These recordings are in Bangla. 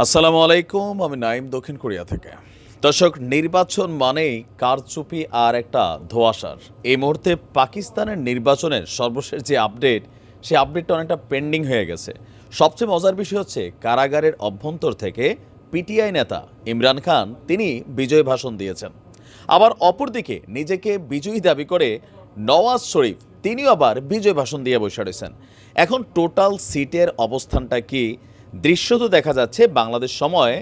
আসসালামু আলাইকুম, আমি নাইম দক্ষিণ কোরিয়া থেকে। দর্শক, নির্বাচন মানেই কারচুপি আর একটা ধোয়াশার। এই মুহূর্তে পাকিস্তানের নির্বাচনের সর্বশেষ যে আপডেট, সেই আপডেটটা অনেকটা পেন্ডিং হয়ে গেছে। সবচেয়ে মজার বিষয় হচ্ছে, কারাগারের অভ্যন্তর থেকে পিটিআই নেতা ইমরান খান, তিনি বিজয় ভাষণ দিয়েছেন। আবার অপরদিকে, নিজেকে বিজয়ী দাবি করে নওয়াজ শরীফ, তিনিও আবার বিজয় ভাষণ দিয়ে বসে রয়েছেন। এখন টোটাল সিটের অবস্থানটা কি? দৃশ্য তো দেখা যাচ্ছে, বাংলাদেশ সময়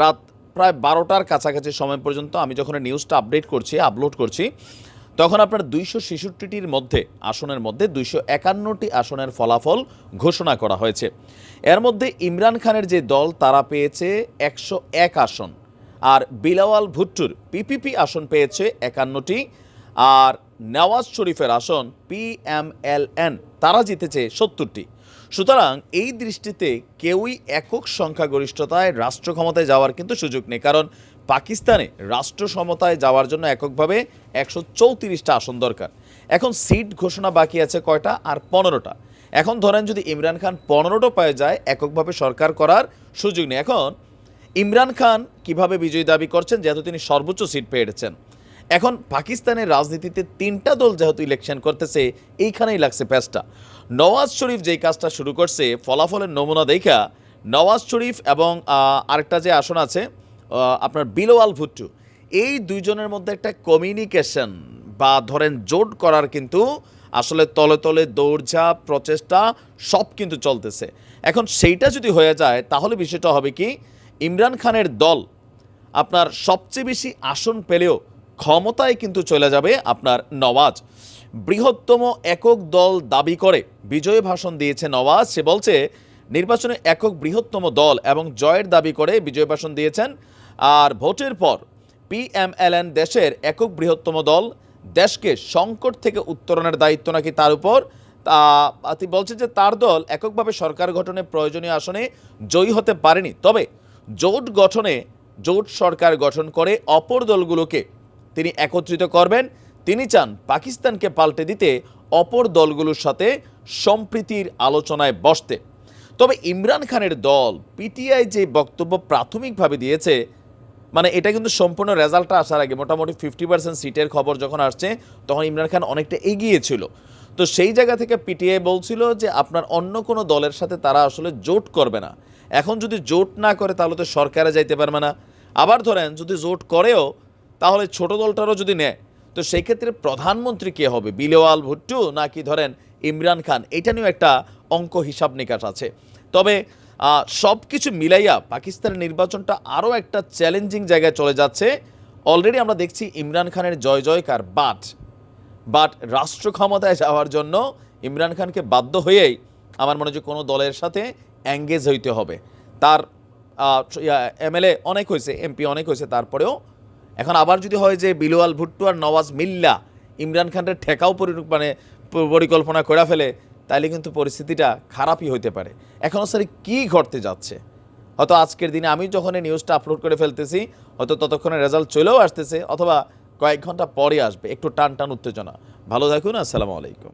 রাত প্রায় বারোটার কাছাকাছি সময় পর্যন্ত আমি যখন নিউজটা আপডেট করছি, আপলোড করছি, তখন আপনার দুইশো ছেষট্টিটির মধ্যে, আসনের মধ্যে দুইশো একান্নটি আসনের ফলাফল ঘোষণা করা হয়েছে। এর মধ্যে ইমরান খানের যে দল, তারা পেয়েছে একশো এক আসন, আর বিলাওয়াল ভুট্টুর পিপিপি আসন পেয়েছে একান্নটি, আর নওয়াজ শরীফের আসন পিএমএলএন তারা জিতেছে সত্তরটি। সুতরাং এই দৃষ্টিতে কেউই একক সংখ্যাগরিষ্ঠতায় রাষ্ট্র ক্ষমতায় যাওয়ার কিন্তু সুযোগ নেই। কারণ পাকিস্তানে রাষ্ট্র ক্ষমতায় যাওয়ার জন্য এককভাবে একশো চৌত্রিশটা আসন দরকার। এখন সিট ঘোষণা বাকি আছে কয়টা? আর পনেরোটা। এখন ধরেন যদি ইমরান খান পনেরোটা পেয়ে যায়, এককভাবে সরকার করার সুযোগ নেই। এখন ইমরান খান কীভাবে বিজয়ী দাবি করছেন, যেহেতু তিনি সর্বোচ্চ সিট পেয়েছেন এখন পাকিস্তানের রাজনীতিতে তিনটা দল যেহেতু ইলেকশন করতেছে, এইখানেই লাগছে প্যাচটা। নওয়াজ শরীফ যেই কাজটা শুরু করছে, ফলাফলের নমুনা দেখা, নওয়াজ শরীফ এবং আরেকটা যে আসন আছে আপনার বিলোয়াল ভুট্টু, এই দুইজনের মধ্যে একটা কমিউনিকেশন বা ধরেন জোট করার কিন্তু আসলে তলে তলে দৌড়ঝাঁপ, প্রচেষ্টা সব কিন্তু চলতেছে। এখন সেইটা যদি হয়ে যায়, তাহলে বিষয়টা হবে কি, ইমরান খানের দল আপনার সবচেয়ে বেশি আসন পেলেও ক্ষমতায় কিন্তু চলে যাবে আপনার নওয়াজ। বৃহত্তম একক দল দাবি করে, বিজয় ভাষণ দিয়েছে নওয়াজ। সে বলছে, নির্বাচনে একক বৃহত্তম দল এবং জয়ের দাবি করে বিজয় ভাষণ দিয়েছেন। আর ভোটের পর পিএমএলএন দেশের একক বৃহত্তম দল, দেশকে সংকট থেকে উত্তরণের দায়িত্ব নাকি তার উপর? তা তিনি বলছেন যে তার দল এককভাবে সরকার গঠনে প্রয়োজনীয় আসনে জয়ী হতে পারেনি। তবে জোট গঠনে, জোট সরকার গঠন করে অপর দলগুলোকে তিনি একত্রিত করবেন। তিনি চান পাকিস্তানকে পাল্টে দিতে অপর দলগুলোর সাথে সম্প্রীতির আলোচনায় বসতে। তবে ইমরান খানের দল পিটিআই যে বক্তব্য প্রাথমিকভাবে দিয়েছে মানে এটা কিন্তু সম্পূর্ণ রেজাল্টটা আসার আগে মোটামুটি ফিফটি পার্সেন্ট সিটের খবর যখন আসছে, তখন ইমরান খান অনেকটা এগিয়ে ছিল। তো সেই জায়গা থেকে পিটিআই বলছিল যে, আপনার অন্য কোনো দলের সাথে তারা আসলে জোট করবে না। এখন যদি জোট না করে, তাহলে তো সরকারে যাইতে পারবে না। আবার ধরেন, যদি জোট করেও তাহলে ছোট দলটারও যদি নেয়, তো সেই ক্ষেত্রে প্রধানমন্ত্রী কে হবে? বিলেওয়াল ভুট্টু নাকি ধরেন ইমরান খান? এটা নিয়েও একটা অঙ্ক হিসাব নিকাশ আছে। তবে সব কিছু মিলাইয়া পাকিস্তানের নির্বাচনটা আরও একটা চ্যালেঞ্জিং জায়গায় চলে যাচ্ছে। অলরেডি আমরা দেখছি ইমরান খানের জয় জয়কার বাট বাট রাষ্ট্র ক্ষমতায় যাওয়ার জন্য ইমরান খানকে বাধ্য হয়েই আমার মনে হয় কোনো দলের সাথে অ্যাঙ্গেজ হইতে হবে। তার এমএলএ অনেক হয়েছে, এমপি অনেক হয়েছে, তারপরেও এখন আবার যদি হয় যে বিলোয়াল ভুট্টু আর নওয়াজ মিল্লা ইমরান খানের ঠেকাও মানে পরিকল্পনা করে ফেলে, তাইলে কিন্তু পরিস্থিতিটা খারাপই হইতে পারে। এখন স্যার কি ঘটতে যাচ্ছে? হয়তো আজকের দিনে আমি যখন এই নিউজটা আপলোড করে ফেলতেছি, হয়তো ততক্ষণে রেজাল্ট চলেও আসতেছে, অথবা কয়েক ঘণ্টা পরে আসবে, একটু টান টান উত্তেজনা। ভালো থাকুন, আসসালামু আলাইকুম।